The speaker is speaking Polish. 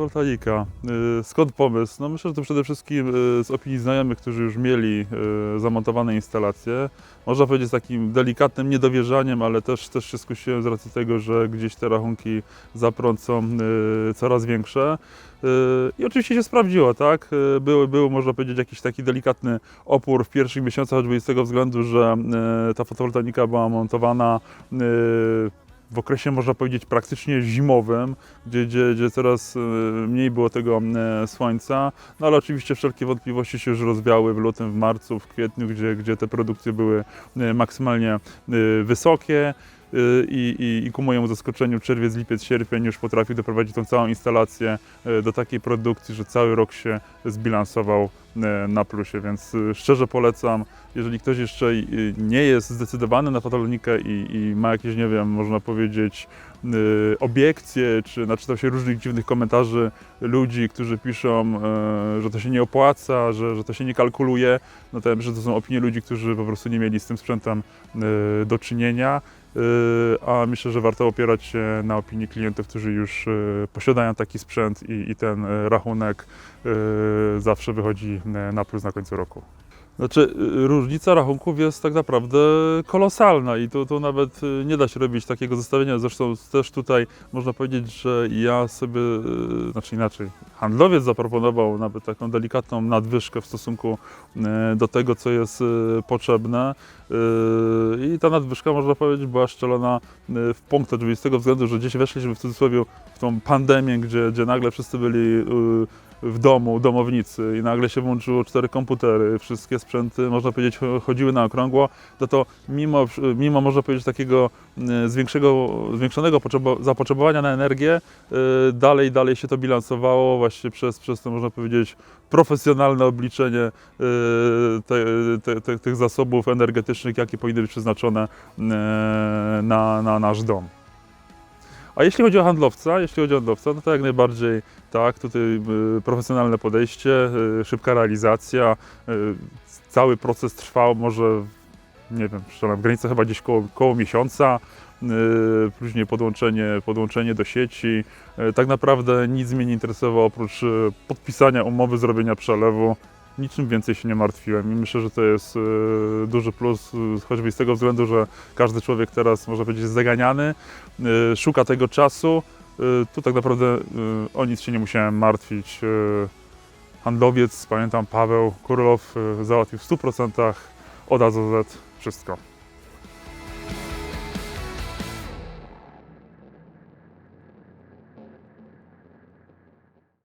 fotowoltaika. Y, Skąd pomysł? No myślę, że to przede wszystkim y, z opinii znajomych, którzy już mieli y, zamontowane instalacje. Można powiedzieć takim delikatnym niedowierzaniem, ale też, też się skusiłem z racji tego, że gdzieś te rachunki za prąd są coraz większe. I oczywiście się sprawdziło, tak? Był, był, można powiedzieć, jakiś taki delikatny opór w pierwszych miesiącach, choćby z tego względu, że ta fotowoltaika była montowana w okresie, można powiedzieć, praktycznie zimowym, gdzie, gdzie, gdzie coraz y, mniej było tego e, słońca. No ale oczywiście wszelkie wątpliwości się już rozwiały w lutym, w marcu, w kwietniu, gdzie, gdzie te produkcje były e, maksymalnie e, wysokie. Y, I, i, ku mojemu zaskoczeniu czerwiec, lipiec, sierpień już potrafił doprowadzić tą całą instalację e, do takiej produkcji, że cały rok się zbilansował e, na plusie, więc y, szczerze polecam, jeżeli ktoś jeszcze y, nie jest zdecydowany na fotolonikę i, i ma jakieś, nie wiem, można powiedzieć, y, obiekcje, czy naczytał się różnych dziwnych komentarzy ludzi, którzy piszą, że to się nie opłaca, że, że to się nie kalkuluje, no to że to są opinie ludzi, którzy po prostu nie mieli z tym sprzętem do czynienia. Y, a myślę, że warto opierać się na opinii klientów, którzy już y, posiadają taki sprzęt i, i ten y, rachunek y, zawsze wychodzi y, na plus na końcu roku. Znaczy, y, różnica rachunków jest tak naprawdę kolosalna i tu, tu nawet y, nie da się robić takiego zestawienia. Zresztą też tutaj można powiedzieć, że ja sobie, y, znaczy inaczej, handlowiec zaproponował nawet taką delikatną nadwyżkę w stosunku do tego, co jest potrzebne. I ta nadwyżka, można powiedzieć, była szczelona w punkt, z tego względu, że gdzieś weszliśmy w cudzysłowie w tą pandemię, gdzie, gdzie nagle wszyscy byli w domu, domownicy i nagle się włączyło cztery komputery, wszystkie sprzęty, można powiedzieć, cho- chodziły na okrągło, to to mimo, mimo można powiedzieć, takiego zwiększego, zwiększonego zapotrzebowania na energię, y, dalej, dalej się to bilansowało właśnie przez, przez to, można powiedzieć, profesjonalne obliczenie y, te, te, te, tych zasobów energetycznych, jakie powinny być przeznaczone y, na, na nasz dom. A jeśli chodzi o handlowca, jeśli chodzi o handlowca, no to jak najbardziej tak, tutaj profesjonalne podejście, szybka realizacja, cały proces trwał może, nie wiem, w granicach chyba gdzieś koło, koło miesiąca, y, później podłączenie, podłączenie do sieci. Y, Tak naprawdę nic mnie nie interesowało oprócz y, podpisania umowy, zrobienia przelewu. Niczym więcej się nie martwiłem i myślę, że to jest duży plus, choćby z tego względu, że każdy człowiek teraz, można powiedzieć, jest zaganiany, szuka tego czasu. Tu tak naprawdę o nic się nie musiałem martwić. Handlowiec, pamiętam, Paweł Kurlow y, załatwił w 100% od A do Z wszystko.